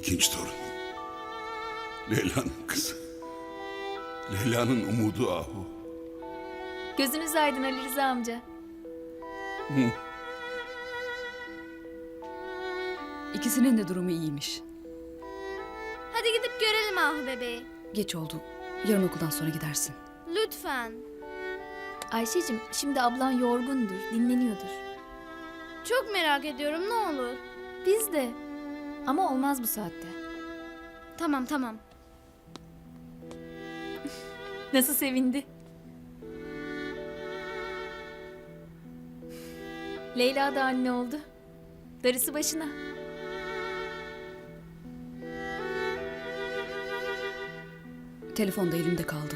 İkinci torun. Leyla'nın kızı. Leyla'nın umudu Ahu. Gözünüz aydın Ali Rıza amca. İkisinin de durumu iyiymiş. Hadi gidip görelim Ahu bebeği. Geç oldu. Yarın okuldan sonra gidersin. Lütfen. Ayşe'cim şimdi ablan yorgundur, dinleniyordur. Çok merak ediyorum ne olur. Biz de. Ama olmaz bu saatte. Tamam tamam. Nasıl sevindi? Leyla da anne oldu. Darısı başına. Telefon da elimde kaldı.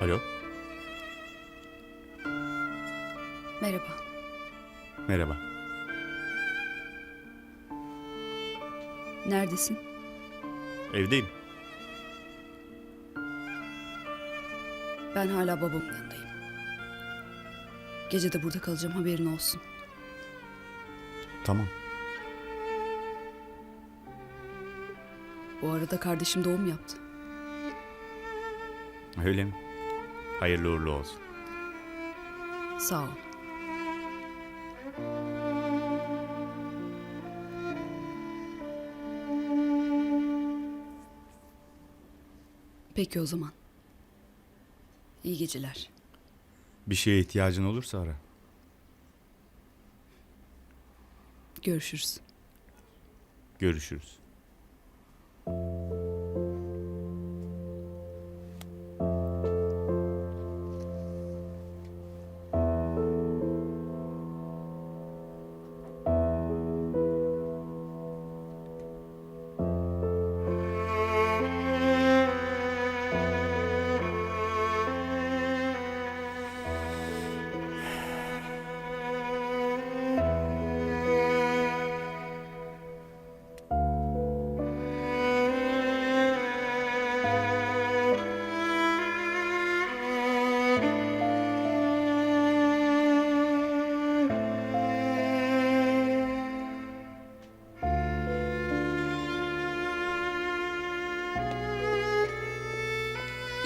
Alo, Merhaba. merhaba. Neredesin? Evdeyim. Ben hala babamın yanındayım. Gece de burada kalacağım haberin olsun. Tamam. Bu arada kardeşim doğum yaptı. Öyle mi? Hayırlı uğurlu olsun. Sağ ol. Peki o zaman. İyi geceler. Bir şeye ihtiyacın olursa ara. Görüşürüz. Görüşürüz.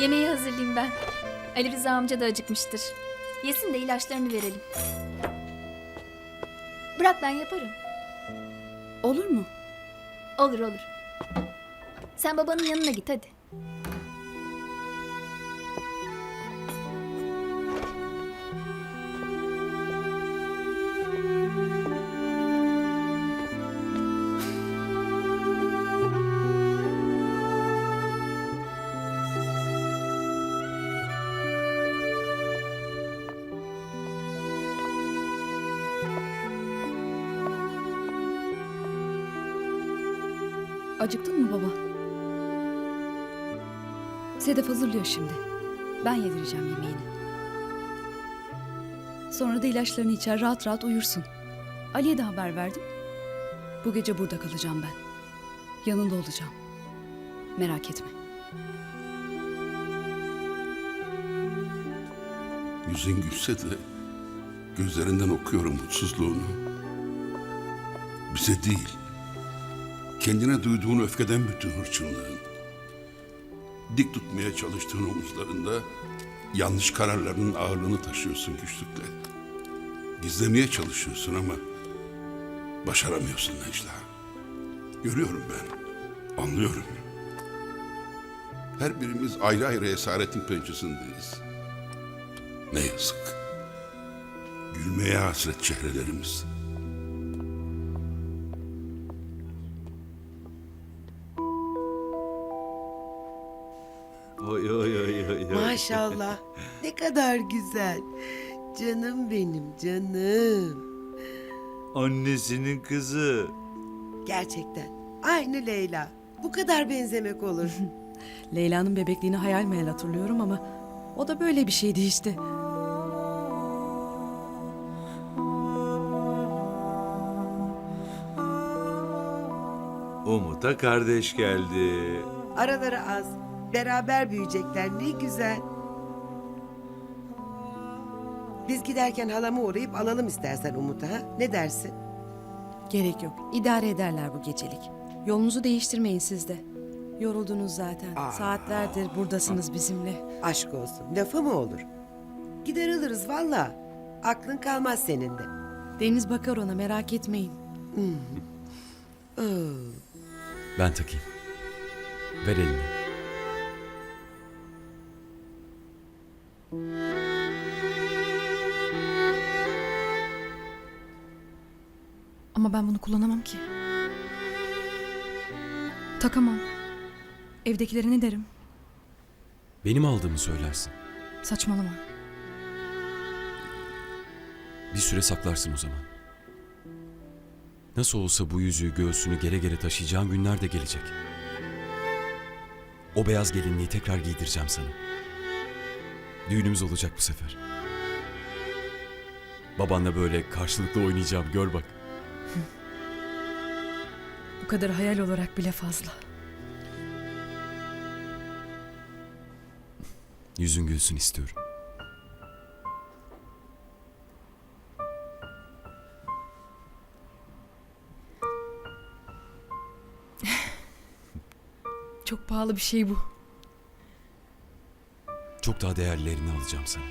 Yemeği hazırlayayım ben. Ali Rıza amca da acıkmıştır. Yesin de ilaçlarını verelim. Bırak ben yaparım. Olur mu? Olur olur. Sen babanın yanına git hadi. Acıktın mı baba? Sedef hazırlıyor şimdi. Ben yedireceğim yemeğini. Sonra da ilaçlarını içer rahat rahat uyursun. Ali'ye de haber verdim. Bu gece burada kalacağım ben. Yanında olacağım. Merak etme. Yüzün gülse de gözlerinden okuyorum mutsuzluğunu. Bize değil, kendine duyduğun öfkeden bütün hırçınlığın. Dik tutmaya çalıştığın omuzlarında yanlış kararlarının ağırlığını taşıyorsun güçlükle. Gizlemeye çalışıyorsun ama başaramıyorsun Necla. Görüyorum ben. Anlıyorum. Her birimiz ayrı ayrı esaretin pençesindeyiz. Ne yazık. Gülmeye hasret çehrelerimiz. Maşallah. ne kadar güzel. Canım benim canım. Annesinin kızı. Gerçekten. Aynı Leyla. Bu kadar benzemek olur. Leyla'nın bebekliğini hayal meyal hatırlıyorum ama o da böyle bir şeydi işte. Umut'a kardeş geldi. Araları az. Beraber büyüyecekler. Ne güzel. Biz giderken halama uğrayıp alalım istersen Umut'u ha? Ne dersin? Gerek yok. İdare ederler bu gecelik. Yolunuzu değiştirmeyin siz de. Yoruldunuz zaten. Aa. Saatlerdir buradasınız bizimle. Aşk olsun. Lafı mı olur? Gider alırız valla. Aklın kalmaz senin de. Deniz bakar ona merak etmeyin. Ben takayım. Ver elini. Ama ben bunu kullanamam ki. Takamam. Evdekilere ne derim? Benim aldığımı söylersin. Saçmalama. Bir süre saklarsın o zaman. Nasıl olsa bu yüzüğü göğsünü gere gere taşıyacağın günler de gelecek. O beyaz gelinliği tekrar giydireceğim sana. Düğünümüz olacak bu sefer. Babanla böyle karşılıklı oynayacağım gör bak. Kadar hayal olarak bile fazla. Yüzün gülsün istiyorum. Çok pahalı bir şey bu. Çok daha değerlerini alacağım sana.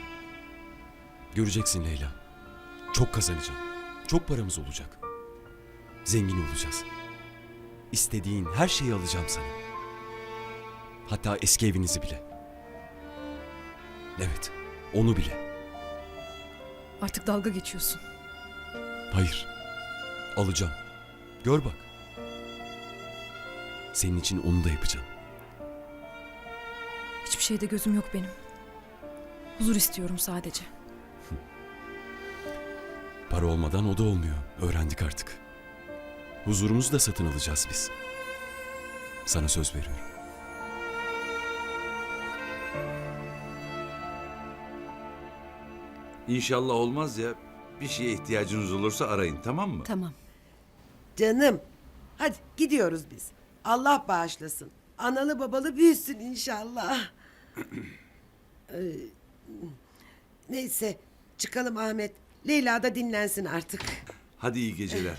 Göreceksin Leyla. Çok kazanacağım. Çok paramız olacak. Zengin olacağız. İstediğin her şeyi alacağım sana. Hatta eski evinizi bile. Evet, onu bile. Artık dalga geçiyorsun. Hayır. Alacağım. Gör bak. Senin için onu da yapacağım. Hiçbir şeyde gözüm yok benim. Huzur istiyorum sadece. Para olmadan o da olmuyor. Öğrendik artık. Huzurumuzu da satın alacağız biz. Sana söz veriyorum. İnşallah olmaz ya. Bir şeye ihtiyacınız olursa arayın tamam mı? Tamam. Canım. Hadi gidiyoruz biz. Allah bağışlasın. Analı babalı büyüsün inşallah. Ee, Neyse çıkalım Ahmet. Leyla da dinlensin artık. Hadi iyi geceler.